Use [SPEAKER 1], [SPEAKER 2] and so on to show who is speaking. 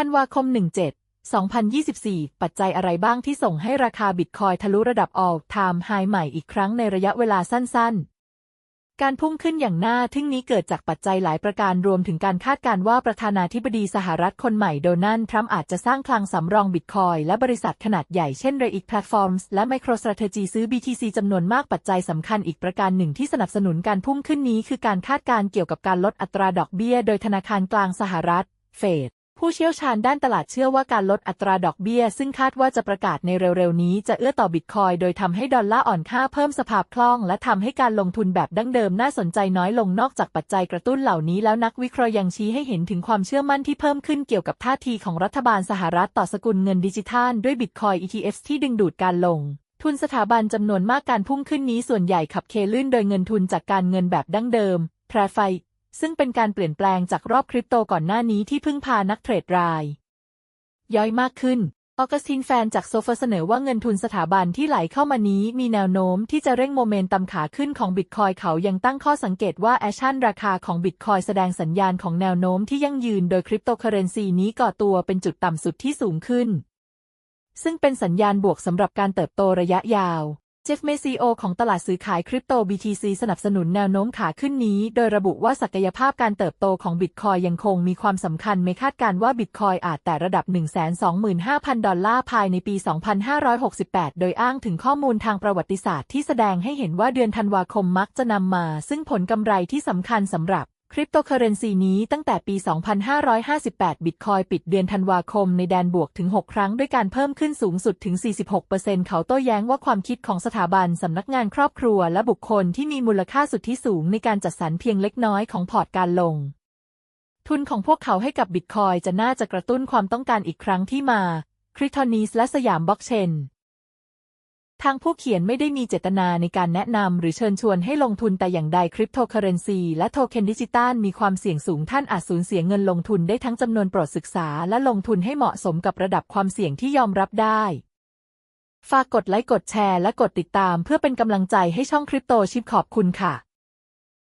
[SPEAKER 1] ธันวาคม 17 2024 ปัจจัยอะไรบ้างที่ส่งให้ราคาบิตคอยทะลุระดับ all time high ใหม่อีกครั้งในระยะเวลาสั้น ๆ การพุ่งขึ้นอย่างน่าทึ่งนี้เกิดจากปัจจัยหลายประการรวมถึงการคาดการว่าประธานาธิบดีสหรัฐคนใหม่โดนัลด์ทรัมป์อาจจะสร้างคลังสำรองบิตคอยและบริษัทขนาดใหญ่เช่น Reic Platforms และ MicroStrategy ซื้อ BTC จำนวนมากปัจจัยสำคัญอีกประการหนึ่งที่สนับสนุนการพุ่งขึ้นนี้คือการคาดการเกี่ยวกับการลดอัตราดอกเบี้ย โดยธนาคารกลางสหรัฐ เฟด ผู้เชี่ยวชาญด้านตลาดเชื่อว่าการลดอัตราดอกเบี้ย ซึ่งคาดว่าจะประกาศในเร็วๆ นี้จะเอื้อต่อบิตคอยโดยทำให้ดอลลาร์อ่อนค่าเพิ่มสภาพคล่อง และทำให้การลงทุนแบบดั้งเดิมน่าสนใจน้อยลงนอกจากปัจจัยกระตุ้นเหล่านี้แล้วนักวิเคราะห์ยังชี้ให้เห็นถึงความเชื่อมั่นที่เพิ่มขึ้นเกี่ยวกับท่าทีของรัฐบาลสหรัฐต่อสกุลเงินดิจิทัลด้วยบิตคอย ETFs ที่ดึงดูดการลงทุนสถาบันจำนวนมากการพุ่งขึ้นนี้ส่วนใหญ่ขับเคลื่อนโดยเงินทุนจากการเงินแบบดั้งเดิมแทรไฟ ซึ่งเป็นการเปลี่ยนแปลงจากรอบคริปโตก่อนหน้านี้ที่พึ่งพานักเทรดรายย่อยมากขึ้น ออกัสตินแฟนจากโซฟาเสนอว่าเงินทุนสถาบันที่ไหลเข้ามานี้มีแนวโน้มที่จะเร่งโมเมนตัมขาขึ้นของบิตคอยเขายังตั้งข้อสังเกตว่าแอชชั่นราคาของบิตคอยแสดงสัญญาณของแนวโน้มที่ยั่งยืนโดยคริปโตเคอเรนซีนี้ก่อตัวเป็นจุดต่ำสุดที่สูงขึ้น ซึ่งเป็นสัญญาณบวกสำหรับการเติบโตระยะยาว เจฟเมซีโอของตลาดซื้อขายคริปโต BTC สนับสนุนแนวโน้มขาขึ้นนี้ โดยระบุว่าศักยภาพการเติบโตของบิตคอยยังคงมีความสำคัญไม่คาดการว่าบิตคอยอาจแต่ระดับ 125,000 ดอลลาร์ภายในปี 2568 โดยอ้างถึงข้อมูลทางประวัติศาสตร์ที่แสดงให้เห็นว่าเดือนธันวาคมมักจะนำมา ซึ่งผลกำไรที่สำคัญสำหรับ ริปโตเคอเรนซีนี้ตั้งแต่ปี 2558 บิตคอยปิดเดือนธันวาคมในแดนบวกถึง 6 ครั้งด้วยการเพิ่มขึ้นสูงสุดถึง 46%เขาโต้แย้งว่าความคิดของสถาบันสำนักงานครอบครัวและบุคคลที่มีมูลค่าสุดทธิสูงในการจัดสรรเพียงเล็กน้อยของพอร์ตการลง ทุนของพวกเขาให้กับบิตคอยจะน่าจะกระตุ้นความต้องการอีกครั้งที่มาคริทอนีสและสยามบล็อกเชน ทางผู้เขียนไม่ได้มีเจตนาในการแนะนำหรือเชิญชวนให้ลงทุนแต่อย่างใดคริปโตเคอเรนซีและโทเค็นดิจิตอลมีความเสี่ยงสูงท่านอาจสูญเสียเงินลงทุนได้ทั้งจำนวนโปรดศึกษาและลงทุนให้เหมาะสมกับระดับความเสี่ยงที่ยอมรับได้ ฝากกดไลค์กดแชร์และกดติดตามเพื่อเป็นกำลังใจให้ช่องคริปโตชิปขอบคุณค่ะ